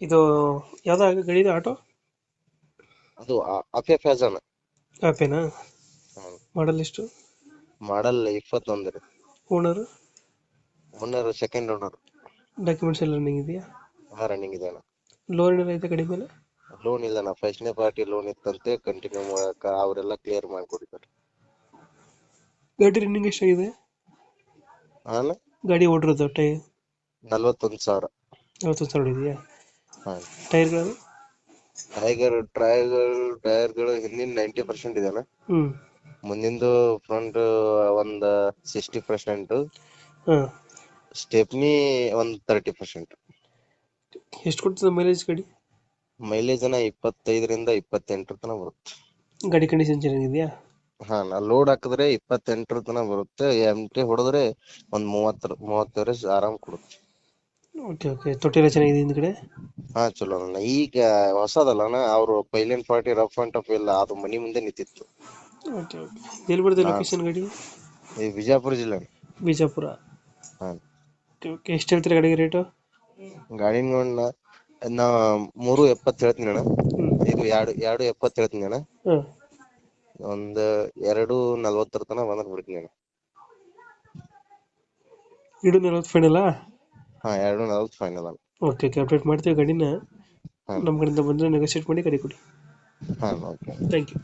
ಇದು ಯಾವ್ದು ಗಾಡಿ ಆಟೋ? ಅದು ಅಫೆ ಫ್ಯಾಜನ್. ಆಪೇನಾ ಮಾಡಲ್ ಎಷ್ಟು? ಮಾಡಲ್ ಇಪ್ಪತ್ತೊಂದು ರೀ. ಓನರ್? ಸೆಕೆಂಡ್ ಓನರ್ ಡಾಕ್ಯುಮೆಂಟ್ಸ್ ಎಲ್ಲ ರನ್ನಿಂಗ್ ಇದೆಯಾ? ರನ್ನಿಂಗ್ ಇದೆ ಲೋನ್ ಏನಾರ ಐತೆ ಗಾಡಿ ಮೇಲೆ? ಲೋನ್ ಇಲ್ಲ ನಾ ಫಸ್ಟ್ನೇ ಪಾರ್ಟಿ ಲೋನ್ ಇತ್ತಂತೆ. ಕಂಟಿನ್ಯೂ ಮಾಡಕ ಅವರೆಲ್ಲ ಕ್ಲಿಯರ್ ಮಾಡ್ಕೊಡಿದ್ದಾರೆ ಗಾಡಿ ರನ್ನಿಂಗ್ ಎಷ್ಟಾಗಿದೆ? ಹಾಂ ಗಾಡಿ ಓಡಿರೋದು ಟೈ ನಲ್ವತ್ತೊಂದು ಸಾವಿರ. ಯಾವತ್ತು ಸಾವಿರ ಇದೆಯಾ ಹಾಂ ಟೈರ್ಗಳು? ಟೈಗರ್ ಟೈರ್ಗಳು ಟೈರ್ಗಳು ಹಿಂದಿನ ನೈಂಟಿ ಪರ್ಸೆಂಟ್ ಇದೆಲ್ಲ ಹ್ಞೂ ಮುಂದಿಂದು ಫ್ರಂಟ್ ಒಂದ್ ಸಿಕ್ಸ್ಟಿ ಪರ್ಸೆಂಟ್ ಹಾಂ. ಸ್ಟೆಪ್ನಿ ಒಂದ್ ತರ್ಟಿ ಪರ್ಸೆಂಟ್ ಎಷ್ಟು ಕೊಡ್ತದೆ ಮೈಲೇಜ್ ಗಾಡಿ? ಮೈಲೇಜ್ ಅನ್ನ ಇಪ್ಪತ್ತೈದರಿಂದ ಇಪ್ಪತ್ತೆಂಟರ ತನಕ ಬರುತ್ತೆ. ಗಾಡಿ ಕಂಡೀಷನ್ ಚೆನ್ನಾಗಿದೆಯಾ? ಹಾ ನಾ ಲೋಡ್ ಹಾಕಿದ್ರೆ ಇಪ್ಪತ್ತೆಂಟರ ತನಕ ಬರುತ್ತೆ. ಎಂ ಟಿ ಹೊಡೆದ್ರೆ ಒಂದ್ ಮೂವತ್ತರ ಮೂವತ್ತವರೆ ಆರಾಮ್ ಕೊಡುತ್ತೆ. ಓಕೆ ಓಕೆ ತೊಟ್ಟಿ ಎಲ್ಲ ಚೆನ್ನಾಗಿದೆ ಹಿಂದ್ಗಡೆ? ಹಾ ಚಲೋ ಅಣ್ಣ. ಈಗ ಹೊಸದಲ್ಲಣ್ಣ ಅವ್ರು ಪೈಲನ್ ಪಾರ್ಟಿ ರಫ್ ಅಂಡ್ ಟಫ್ ಇಲ್ಲ ಅದು ಮನಿ ಮುಂದೆ ನಿಂತಿತ್ತು. Okay okay. ಎಲ್ಲಿ ಬರ್ತದೆ ಲೊಕೇಶನ್ ಗಾಡಿ? ಈ ಬಿಜಾಪುರ ಜಿಲ್ಲೆ ಅಣ್ಣ. ಬಿಜಾಪುರ ಹಾ. Okay okay. ಎಷ್ಟು ಹೇಳ್ತೀರಾ ಗಾಡಿಗೆ ರೇಟು? ಗಾಡಿ ನೋಡಣ್ಣ ನಾ ಮೂರು ಎಪ್ಪತ್ತು ಹೇಳ್ತೀನಿ ಅಣ್ಣ. ಇದು ಎರಡು ಎರಡು ಎಪ್ಪತ್ತು ಹೇಳ್ತೀನಿ ಅಣ್ಣ. ಹಾಂ. ಒಂದ್ ಎರಡು ನಲ್ವತ್ತರ ತನಕ ಬಂದ್ರೆ ಬಿಡ್ತೀನಿ ಅಣ್ಣ. ಇಡು ನಲ್ವತ್ತು ಫೈನಲ್ಲ ಹಾ ಎರಡು ನಲ್ವತ್ತು ಫೈನಲ್ ಅಣ್ಣ. ಓಕೆ ಓಕೆ ಅಪ್ಡೇಟ್ ಮಾಡ್ತೀವಿ ಗಾಡಿನ ಹಾ. ನಮ್ಮ ಕಡೆಯಿಂದ ಬಂದರೆ ನೆಗೋಸಿಯೇಟ್ ಮಾಡಿ ಗಾಡಿ ಕೊಡಿ. ಹಾಂ ಓಕೆ ಥ್ಯಾಂಕ್ ಯು